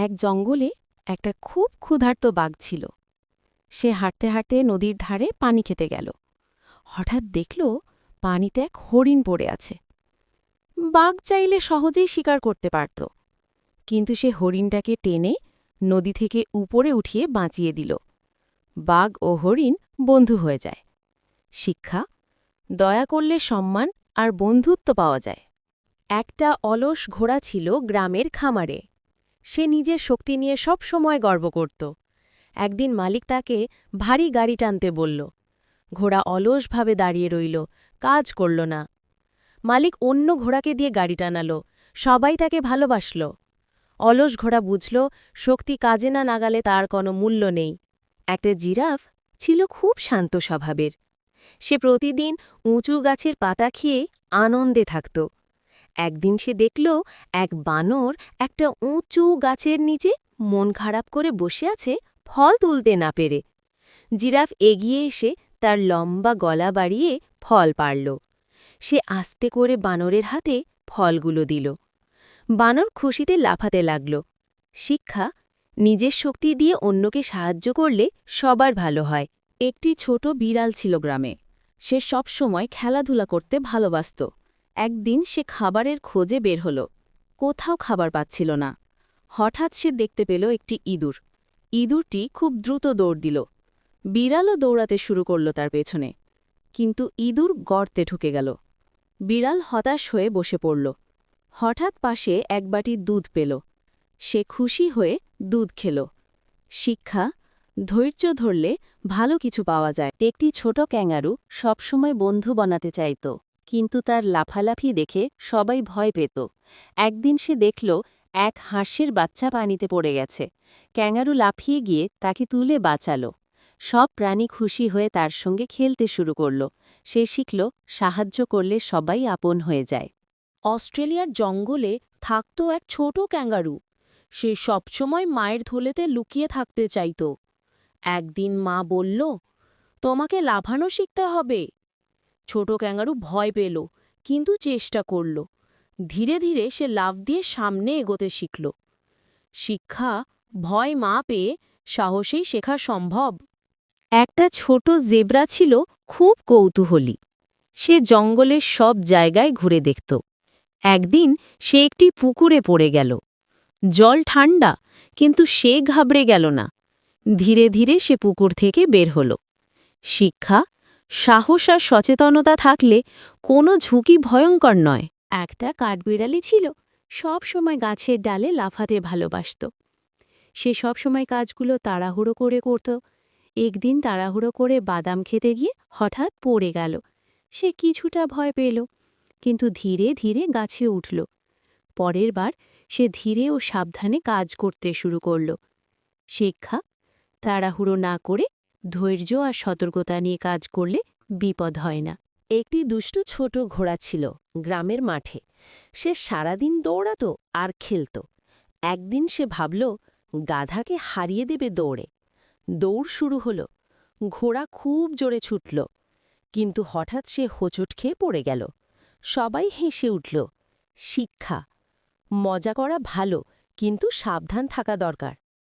এক জঙ্গলে একটা খুব ক্ষুধার্ত বাঘ ছিল। সে হাঁটতে হাঁটতে নদীর ধারে পানি খেতে গেল। হঠাৎ দেখল পানিতে এক হরিণ পড়ে আছে। বাঘ চাইলে সহজেই শিকার করতে পারত, কিন্তু সে হরিণটাকে টেনে নদী থেকে উপরে উঠিয়ে বাঁচিয়ে দিল। বাঘ ও হরিণ বন্ধু হয়ে যায়। শিক্ষা, দয়া করলে সম্মান আর বন্ধুত্ব পাওয়া যায়। একটা অলস ঘোড়া ছিল গ্রামের খামারে। সে নিজের শক্তি নিয়ে সব সময় গর্ব করত। একদিন মালিক তাকে ভারী গাড়ি টানতে বলল, ঘোড়া অলসভাবে দাঁড়িয়ে রইল, কাজ করল না। মালিক অন্য ঘোড়াকে দিয়ে গাড়ি টানালো, সবাই তাকে ভালোবাসল। অলস ঘোড়া বুঝল, শক্তি কাজে না নাগালে তার কোনো মূল্য নেই। একটা জিরাফ ছিল খুব শান্ত স্বভাবের। সে প্রতিদিন উঁচু গাছের পাতা খেয়ে আনন্দে থাকত। একদিন সে দেখল এক বানর একটা উঁচু গাছের নিচে মন খারাপ করে বসে আছে ফল তুলতে না পেরে। জিরাফ এগিয়ে এসে তার লম্বা গলা বাড়িয়ে ফল পারল সে আস্তে করে বানরের হাতে ফলগুলো দিল। বানর খুশিতে লাফাতে লাগল। শিক্ষা, নিজের শক্তি দিয়ে অন্যকে সাহায্য করলে সবার ভালো হয়। একটি ছোট বিড়াল ছিল গ্রামে। সে সব সময় খেলাধুলা করতে ভালোবাসত। একদিন সে খাবারের খোঁজে বের হল। কোথাও খাবার পাচ্ছিল না। হঠাৎ সে দেখতে পেল একটি ইঁদুর। ইঁদুরটি খুব দ্রুত দৌড় দিল। বিড়ালও দৌড়াতে শুরু করল তার পেছনে। কিন্তু ইঁদুর গর্তে ঢুকে গেল। বিড়াল হতাশ হয়ে বসে পড়ল। হঠাৎ পাশে এক বাটি দুধ পেল। সে খুশি হয়ে দুধ খেল। শিক্ষা, ধৈর্য ধরলে ভালো কিছু পাওয়া যায়। একটি ছোট ক্যাঙ্গারু সবসময় বন্ধু বানাতে চাইত। কিন্তু তার লাফালাফি দেখে সবাই ভয় পেত। একদিন সে দেখল, এক হাঁসের বাচ্চা পানিতে পড়ে গেছে। ক্যাঙ্গারু লাফিয়ে গিয়ে তাকে তুলে বাঁচালো। সব প্রাণী খুশি হয়ে তার সঙ্গে খেলতে শুরু করল। সে শিখল, সাহায্য করলে সবাই আপন হয়ে যায়। অস্ট্রেলিয়ার জঙ্গলে থাকত এক ছোট ক্যাঙ্গারু। সে সবসময় মায়ের থলেতে লুকিয়ে থাকতে চাইত। একদিন মা বলল, তোমাকে লাফানো শিখতে হবে। ছোট ক্যাঙ্গারু ভয় পেল, কিন্তু চেষ্টা করল। ধীরে ধীরে সে লাফ দিয়ে সামনে এগোতে শিখল। শিক্ষা, ভয় মা পেয়ে সাহসেই শেখা সম্ভব। একটা ছোট জেব্রা ছিল খুব কৌতূহলী। সে জঙ্গলের সব জায়গায় ঘুরে দেখত। একদিন সে একটি পুকুরে পড়ে গেল। জল ঠান্ডা কিন্তু সে ঘাবড়ে গেল না। ধীরে ধীরে সে পুকুর থেকে বের হল। শিক্ষা সাহস আর সচেতনতা থাকলে কোনো ঝুঁকি ভয়ঙ্কর নয়। একটা কাঠবিড়ালি ছিল, সব সময় গাছের ডালে লাফাতে ভালোবাসত। সে সব সময় কাজগুলো তাড়াহুড়ো করে করত। একদিন তাড়াহুড়ো করে বাদাম খেতে গিয়ে হঠাৎ পড়ে গেল। সে কিছুটা ভয় পেল, কিন্তু ধীরে ধীরে গাছে উঠল। পরের বার সে ধীরে ও সাবধানে কাজ করতে শুরু করল। শিক্ষা, তাড়াহুড়ো না করে ধৈর্য আর সতর্কতা নিয়ে কাজ করলে বিপদ হয় না। একটি দুষ্টু ছোট ঘোড়া ছিল গ্রামের মাঠে। সে সারাদিন দৌড়াত আর খেলত। একদিন সে ভাবল, গাধাকে হারিয়ে দেবে দৌড়ে। দৌড় শুরু হল। ঘোড়া খুব জোরে ছুটল। কিন্তু হঠাৎ সে হোঁচট খেয়ে পড়ে গেল। সবাই হেসে উঠল, শিক্ষা, মজা করা ভালো, কিন্তু সাবধান থাকা দরকার।